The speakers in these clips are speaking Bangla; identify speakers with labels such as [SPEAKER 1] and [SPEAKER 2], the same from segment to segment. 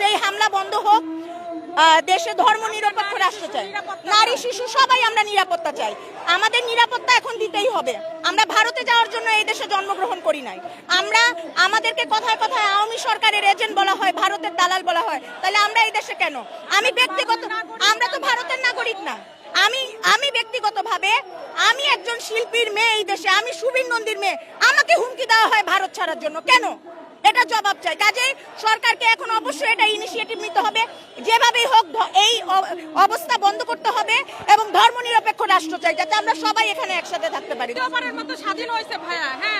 [SPEAKER 1] সেই হামলা বন্ধ হোক দেশে ধর্ম নিরপেক্ষ রাষ্ট্র চাই। নারী, শিশু, সবাই আমরা নিরাপত্তা চাই। আমাদের নিরাপত্তা এখন দিতেই হবে। আমরা ভারতে যাওয়ার জন্য এই দেশে জন্মগ্রহণ করি নাই। আমরা আমাদেরকে কথায় কথায় আওয়ামী সরকারের এজেন্ট বলা হয়, ভারতের দালাল বলা হয়। তাহলে আমরা এই দেশে কেন? আমি ব্যক্তিগত আমরা তো ভারতের নাগরিক না। আমি আমি ব্যক্তিগতভাবে, আমি একজন শিল্পীর মেয়ে এই দেশে। আমি সুবীর নন্দীর মেয়ে। আমাকে হুমকি দেওয়া হয় ভারত ছাড়ার জন্য। কেন? এটা জবাব চাই। কাজে সরকারকে এখন অবশ্যই এটা ইনিশিয়েটিভ নিতে হবে। যেভাবেই হোক এই অবস্থা বন্ধ করতে হবে এবং ধর্মনিরপেক্ষ রাষ্ট্র চাই, যাতে আমরা সবাই এখানে একসাথে থাকতে পারি।
[SPEAKER 2] মতো স্বাধীন হয়েছে ভাইয়া হ্যাঁ।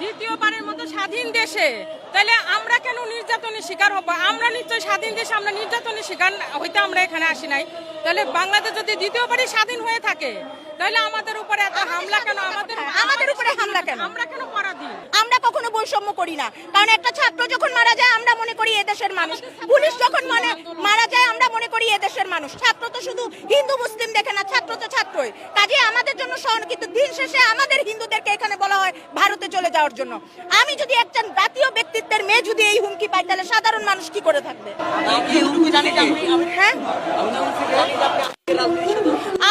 [SPEAKER 2] দ্বিতীয়বারের মতো স্বাধীন দেশে। তাহলে আমরা কেন নির্যাতনের শিকার হব? আমরা নিশ্চয় স্বাধীন দেশে আমরা নির্যাতনের শিকার হইতে আমরা এখানে আসি নাই। তাহলে বাংলাদেশ যদি দ্বিতীয়বারই স্বাধীন হয়ে থাকে তাহলে আমাদের উপরে এত হামলা কেন? আমাদের
[SPEAKER 1] আমাদের উপরে হামলা কেন?
[SPEAKER 2] আমরা কেন পরাধীন?
[SPEAKER 1] আমরা কখনো বৈষম্য করি না। কারণ একটা ছাত্র যখন মারা যায় আমরা মনে করি এদেশের মানুষ। পুলিশ যখন মানে মারা যায় আমরা মনে করি এদেশের মানুষ। ছাত্র তো শুধু হিন্দু মুসলিম দেখে না ছাত্র তো ছাত্রই। কাজে আমাদের জন্য সহন কিন্তু দিন শেষে আমাদের হিন্দুদেরকে এখানে বলা হয় ভারতে চলে যাওয়ার জন্য। আমি যদি একজন জাতীয় ব্যক্তিত্বের মেয়ে যদি এই হুমকি পাই তাহলে সাধারণ মানুষ কি করে থাকবে? হ্যাঁ?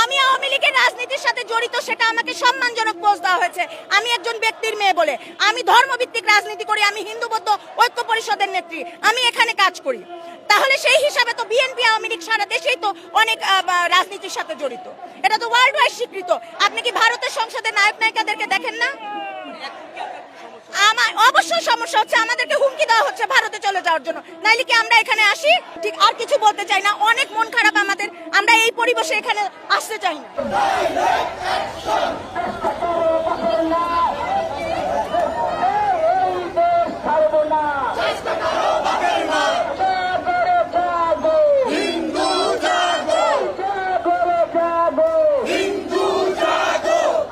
[SPEAKER 1] আমি আওয়ামী লীগের রাজনীতির সাথে জড়িত সেটা আমাকে সম্মানজনক পোস্ট দেওয়া হয়েছে। আমি একজন ব্যক্তির মেয়ে বলে। আমি ধর্মভিত্তিক রাজনীতি করি আমি হিন্দু বৌদ্ধ ঐক্য পরিষদের নেত্রী। আমি এখানে কাজ করি। তাহলে সেই হিসাবে তো বিএনপি আওয়ামী লীগ সারা দেশেই তো অনেক রাজনীতির সাথে জড়িত। এটা তো ওয়ার্ল্ড ওয়াইড স্বীকৃত। আপনি কি ভারতের সংসদের নায়ক নায়িকাদেরকে দেখেন না? আমার অবশ্যই সমস্যা হচ্ছে, আমাদেরকে হুমকি দেওয়া হচ্ছে ভারতে চলে যাওয়ার জন্য। নাইলে কি আমরা এখানে আসি? ঠিক আর কিছু বলতে চাই না। অনেক মন খারাপ আমাদের। আমরা এই পরিবেশে এখানে আসতে চাই না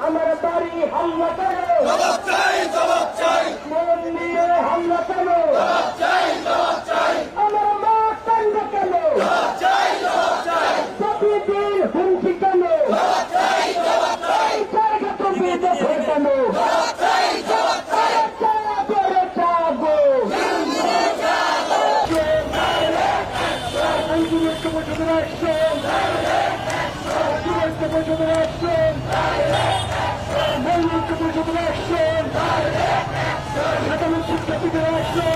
[SPEAKER 3] আমার বাড়ি হামলা করো জবাব চাই জবাব চাই মন দিয়ে হামলা করো জবাব চাই জবাব চাই আমার মা কান্দ কেন জবাব চাই জবাব চাই প্রতিদিন হুমকি কেন জবাব চাই জবাব চাই জায়গা তো বেঁধে কেন জবাব চাই জবাব চাই জাগো জাগো আন্দোলনকে পর্যন্ত রাখছেন পর্যন্ত রাখছেন মৌলিক পর্যন্ত রাখছেন সাধারণ শিক্ষার্থীদের রাখছেন